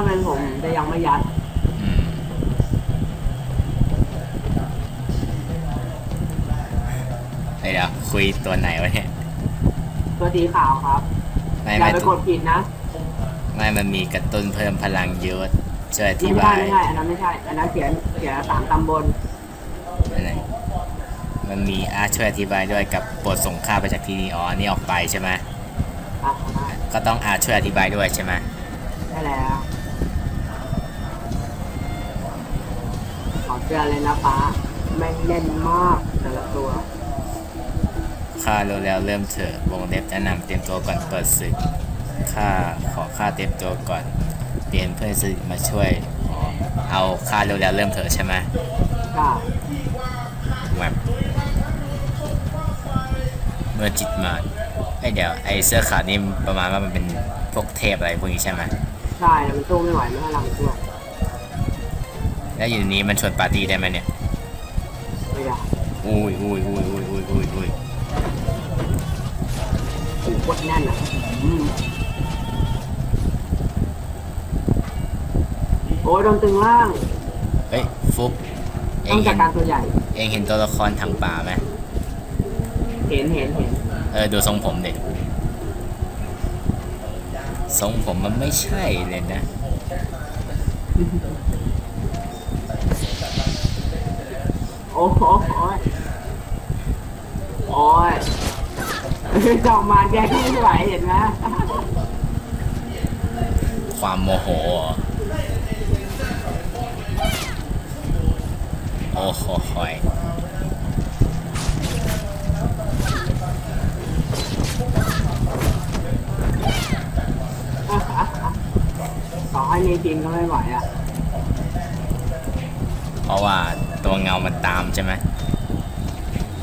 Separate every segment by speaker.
Speaker 1: าเป็นผมจะยังไม่ยัด
Speaker 2: อืมเฮ้ยเดี๋ยวคุยตัวไหนวะเนี่ย
Speaker 1: ตัวสีขาวครับ
Speaker 2: ไม่
Speaker 1: อย่า
Speaker 2: ไม่
Speaker 1: ไปกดผิดนะ
Speaker 2: ไม่มันมีกระตุ้นเพิ่มพลังเยอะช่วยอธิ
Speaker 1: ไม่
Speaker 2: บา
Speaker 1: ใช่
Speaker 2: ย
Speaker 1: ไม่ใช่อันนั้นไม่ใช่อันนั้นเขียนเขียนสามตำบล
Speaker 2: อันไหนมันมีอาช่วยอธิบายด้วยกับปลดส่งค่าไปจากที่นี่อ๋อนี่ออกไปใช่ไหม
Speaker 1: อะ
Speaker 2: ก็ต้องอาช่วยอธิบายด้วยใช่ไหม
Speaker 1: ได้แล้ว อเสื้อเลยนะป้าแม่งเล่นมากแต่ละตัว
Speaker 2: ค่ารู้แล้วเริ่มเถอะวงเล็บแนะนำเตรียมตัวก่อนเปิดศึกค่าขอค่าเตรียมตัวก่อนเรียนเพื่อนสนิทมาช่วยอ๋อเอาค่ารู้แล้วเริ่มเถอะใช่ไหม
Speaker 1: ก็
Speaker 2: แวบเมื่อจิตมาไอยเดี๋ยวไอเสื้อขาวนี่ประมาณว่ามันเป็นพวกเทพอะไรพวกนี้ใช่ไหม
Speaker 1: ใช่แต่มันสู้ไม่ไหวไม่ให้ลังตัว
Speaker 2: แล้วอยู่ในนี้มันชวนปาร์ตี้ได้ไหมเนี่ย
Speaker 1: ไม่ได้
Speaker 2: อุ้ยอุ้ยอุ้ยอุ้ยอุ้ยอุ้ยอุ้ย
Speaker 1: หูโคตรแน่นอะอืมโอ้ยโดนตึงล่าง
Speaker 2: เฮ้ยฟุกเอ
Speaker 1: ต้องงจั
Speaker 2: เห็
Speaker 1: ด
Speaker 2: น
Speaker 1: การตัวใหญ่
Speaker 2: เองเห็นตัวละครทางป่าไหม
Speaker 1: เห็นเห็นเห็น
Speaker 2: เออดูทรงผมเด็กทรงผมมันไม่ใช่เลยนะ
Speaker 1: อ้โหโอ้ยโอ้ยจอมมาแกไม่ไหวเห็นไหม
Speaker 2: ความโมโหโอ้โหหอย
Speaker 1: ต่อให้มีจริงก็ไม่ไหวอะ
Speaker 2: เพราะว่า ตัวเงามันตามใช่ไหม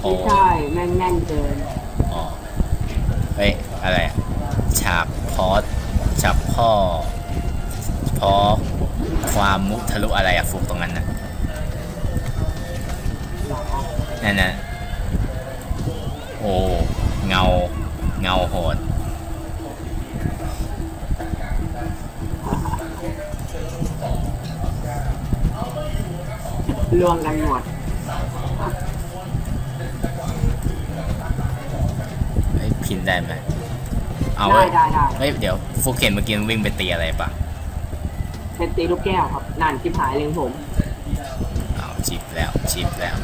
Speaker 2: โอ้
Speaker 1: ไม่ใช่แม่งแน่นเกิน
Speaker 2: อ๋อเฮ้ยอะไรอะฉากพอสฉากพ่อพอความมุทะลุอะไรอะฟุกตรงนั้นนะนั่นนะโอ้เงาเงาโหด
Speaker 1: รวมกันหมด
Speaker 2: เฮ้ยพินได้ไหมเอา
Speaker 1: ได้
Speaker 2: เว้ย
Speaker 1: ได้ได้
Speaker 2: เฮ้ยเดี๋ยวฟุกเห็นเมื่อกี้มันวิ่งไปตีอะไรปะ
Speaker 1: เป็นตีลูกแก้วครับนั่นชิบหายเลยผม
Speaker 2: เอาชิปแล้วชิปแล้ว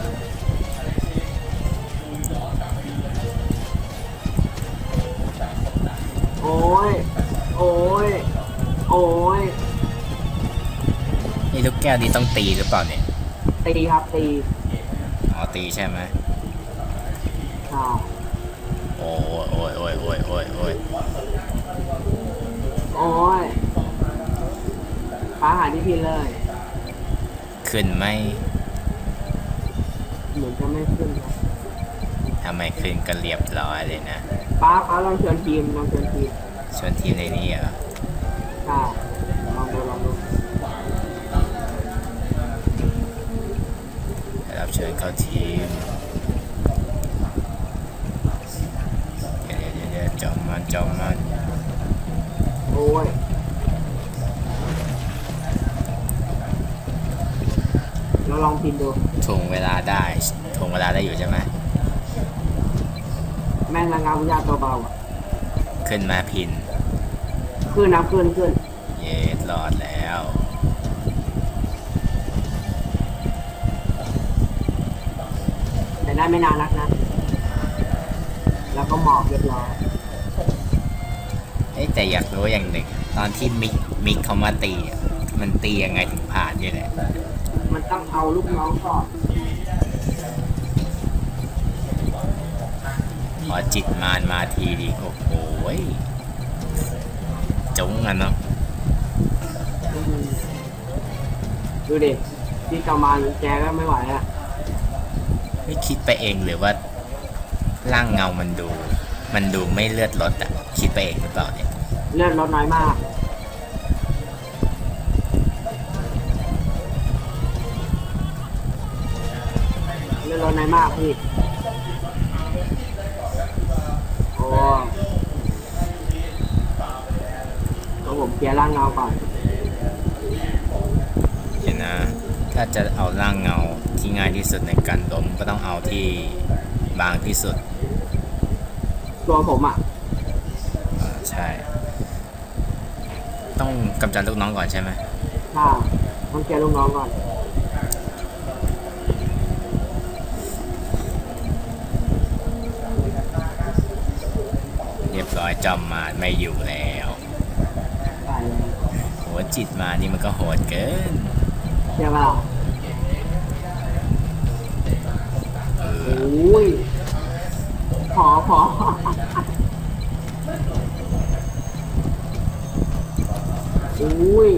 Speaker 1: โอ้ย โอ้ย โอ้ย
Speaker 2: นี่ลูกแก้วนี่ต้องตีหรือเปล่าเนี่ย
Speaker 1: ตีครับตี
Speaker 2: อ๋อตีใช่ไหม
Speaker 1: อ่า
Speaker 2: โอ้ยโอ้ยโอ้ยโอ้ยโอ้ยโอ้ย
Speaker 1: โอ้ยฟ้าหาที่พินเลย
Speaker 2: ขึ้นไหม
Speaker 1: เหมือนจะไม่ขึ้นครับ
Speaker 2: ทำไมขึ้นก็เรียบร้อยเลยนะ
Speaker 1: ป้าป้าลองเชิญทีมลองเชิญทีม
Speaker 2: ชวนทีมในนี้เหรอ
Speaker 1: ใช่
Speaker 2: รับเชิญเข้าทีมเดี๋ยวเดี๋ยวเดี๋ยวจอมมันจอมมัน
Speaker 1: โอ้ยเราลองพินดู
Speaker 2: ถ่วงเวลาได้ถ่วงเวลาได้อยู่ใช่ไหม
Speaker 1: แม่งระงับวิญญาตัวเบาอะ
Speaker 2: ขึ้นมาพิน
Speaker 1: ขึ้นนะขึ้นขึ้น
Speaker 2: เย็ดรอดแล้ว
Speaker 1: แต่ ได้ไม่นานนักนะ แล้วก็หมอบเรียบร้อย
Speaker 2: เอ้ยแต่อยากรู้อย่างหนึ่ง ตอนที่มิกมิกเขามาตีอะมันตียังไงถึงผ่านนี่แหละ
Speaker 1: มันต้องเอาลูกน้องก่อน
Speaker 2: พอจิตมานมาทีดีโอ้โหยจุ้งอะเนาะ
Speaker 1: อืมดูดิที่กำมานแกก็ไม่ไหวอะ
Speaker 2: ไม่คิดไปเองหรือว่าร่างเงามันดู มันดูไม่เลือดลดอะคิดไปเองหรือเปล่าเนี่ย
Speaker 1: เลือดลดน้อยมาก เลือดลดน้อยมากพี่โอ้แล้วผมเคลียร์ร่างเงาก่อนา
Speaker 2: จะเอาร่างเงาที่ง่ายที่สุดในการล้มก็ต้องเอาที่บางที่สุด
Speaker 1: ตัวผมอะ
Speaker 2: อ่าใช่ ต้องกำจัดลูกน้องก่อนใช่ไหม
Speaker 1: ถ้าต้องเคลียร์ลูกน้องก่อน
Speaker 2: เรียบร้อยจอมมารไม่อยู่แล้ว
Speaker 1: ไปเลย
Speaker 2: หัวจิตมานี่มันก็โหดเกิน
Speaker 1: ใช่ป่ะ
Speaker 2: เอ
Speaker 1: โอ
Speaker 2: อ้
Speaker 1: ยขอขอโอ้ย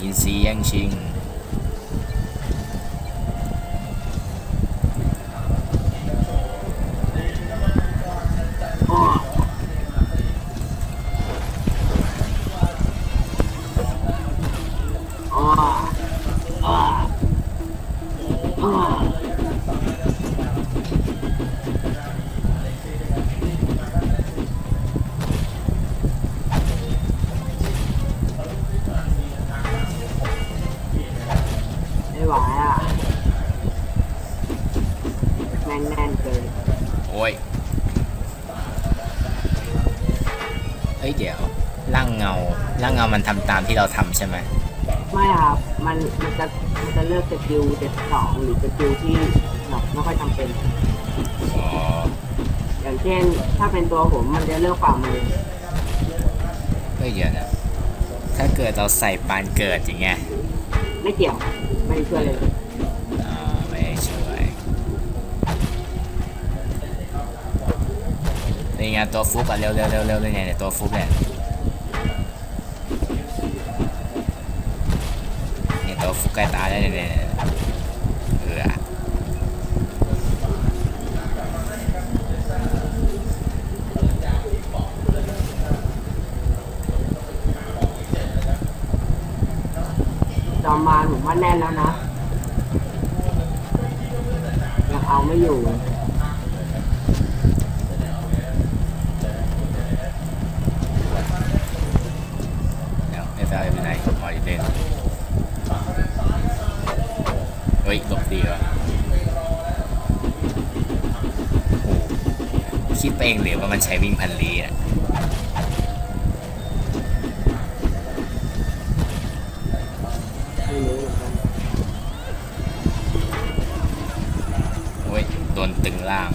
Speaker 2: อินซียังชิง
Speaker 1: อ้
Speaker 2: ยเฮ้ยเดี๋ยวร่างเงาร่างเงามันทำตามที่เราทำใช่ไหม
Speaker 1: ไม่ครับมันมันจะมันจะเลือกสกิลเจ็ดสองหรือสกิลที่แบบไม่ค่อยจำเป็น
Speaker 2: อ๋อ
Speaker 1: อย่างเช่น ถ้าเป็นตัวผมมันจะเลือกฝ่ามือ
Speaker 2: เฮ้ยเดี๋ยวนะถ้าเกิดเราใส่ปานเกิดอย่างเงี้ย
Speaker 1: ไม่เกี่ยวไม่ได้ช่วยเลย
Speaker 2: นี่ไงตัวฟุกอะเร็วเร็วเร็วเร็วเลยเนี่ยตัวฟุกเนี่ยเนี่ยตัวฟุกใกล้ตายแล้วเนี่ยเนี่ยเนี่ยเออ
Speaker 1: จอมมารผมว่าแน่นแล้วนะยังเอาไม่อยู่
Speaker 2: มันใช้วิ่งพันลีอะ
Speaker 1: ไม่รู้เหมือนกัน
Speaker 2: โอ้ยโดนตึงล่าง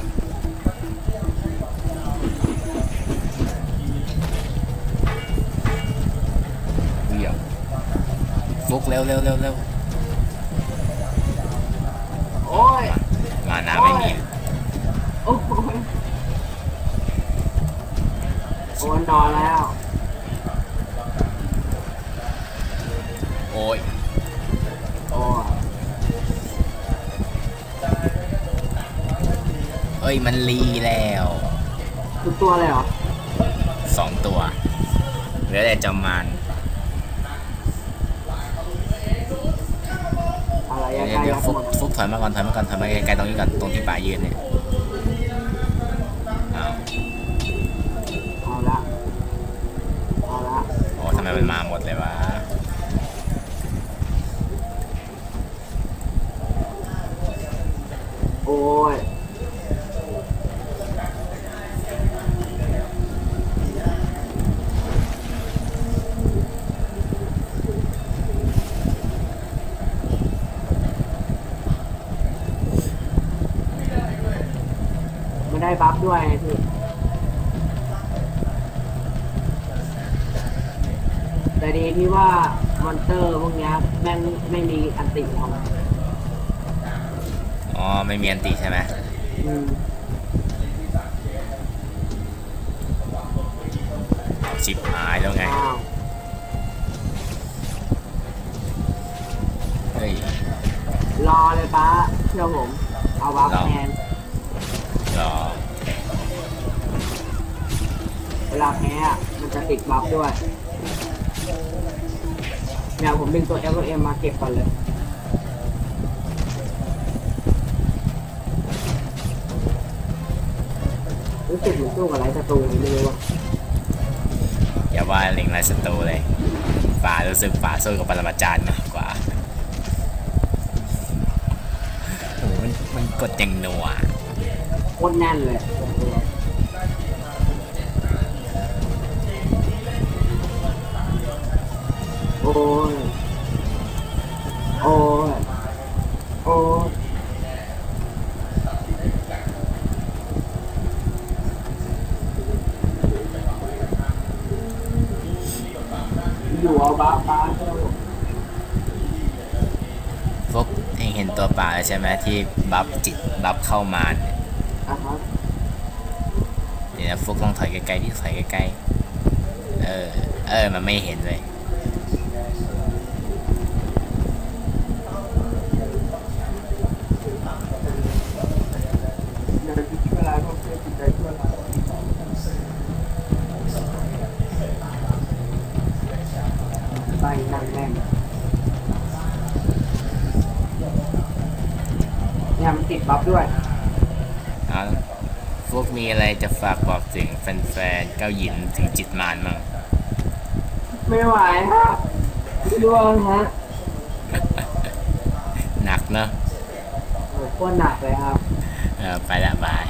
Speaker 2: เวี่ยงฟุกเร็วเร็วเร็วเร็ว
Speaker 1: โอ้ย
Speaker 2: มาน้ำไม่มี
Speaker 1: โอ้ย โอ้ยนอนแล้ว
Speaker 2: โอ้ย
Speaker 1: โอ้ย
Speaker 2: เอ้ยมันรีแล้ว
Speaker 1: ทุกตัวเลยเหรอ
Speaker 2: สองตัวเหลือแต่จอมมาร
Speaker 1: อะไร
Speaker 2: เดี๋ยว
Speaker 1: ใกล้
Speaker 2: เดี๋ยว
Speaker 1: ๆ
Speaker 2: ฟุก
Speaker 1: หมด
Speaker 2: ฟุกถอยมาก่อนถอยมาก่อนถอยมาใกล้ๆตรงนี้ก่อนตรงที่ป่ายืนเนี่ย ไมมันมาหมดเลยวะ
Speaker 1: โอ้ยไม่ได้บัฟด้วย แต่ดีที่ว่ามอนเตอร์พวกเนี้ยแม่งไม่มีอันติของ
Speaker 2: อ๋อไม่มีอันติใช่ไหม
Speaker 1: อืม
Speaker 2: เอาชิบหายแล้วไง
Speaker 1: อ้าว
Speaker 2: เฮ้ย
Speaker 1: รอเลยป้าเชื่อผม เอาบัฟ
Speaker 2: รอ
Speaker 1: แทน
Speaker 2: รอ
Speaker 1: เวลาแพ้อะมันจะติดบัฟด้วย เนี่ยผมดึงตัว L ตัว M มาเก็บก่อนเลยรู้สึกเหมือนสู้กับไรศัตรูไม่รู้ว่า
Speaker 2: อย่าว่าเล็งไรศัตรูเลยป่ารู้สึกป่าสู้กับปรมาจารย์มากกว่าโอ้โหมันมันกดอย่างหนัว
Speaker 1: โคตรแน่นเลย ยโอ้ยโอ้ยอยู่เอาบ้าบ้าเจ้า
Speaker 2: พวกเองเห็นตัวป่าแล้วใช่ไหมที่บัฟจิตบัฟเข้ามาเนี่ย
Speaker 1: อะครับ
Speaker 2: เดี๋ยวนะฟุกลองถอยไกลๆที่ถอยใกลๆเออ เออ มันไม่เห็นเลย
Speaker 1: อย่าไปคิดเวลาพวกเพื่อนจิต ใจชั่วร้ายไปนั่งแน่นเนี่ยมันติดบัฟด้วย
Speaker 2: เอาพวกมีอะไรจะฝากบอกถึงแฟนๆเก้าหยินถึงจิตมานมั้ง
Speaker 1: ไม่ไหวฮะร่วงฮะ
Speaker 2: หนักเนอะ
Speaker 1: โอ้โหโคตรหนักเลยครับ
Speaker 2: เออไปละบาย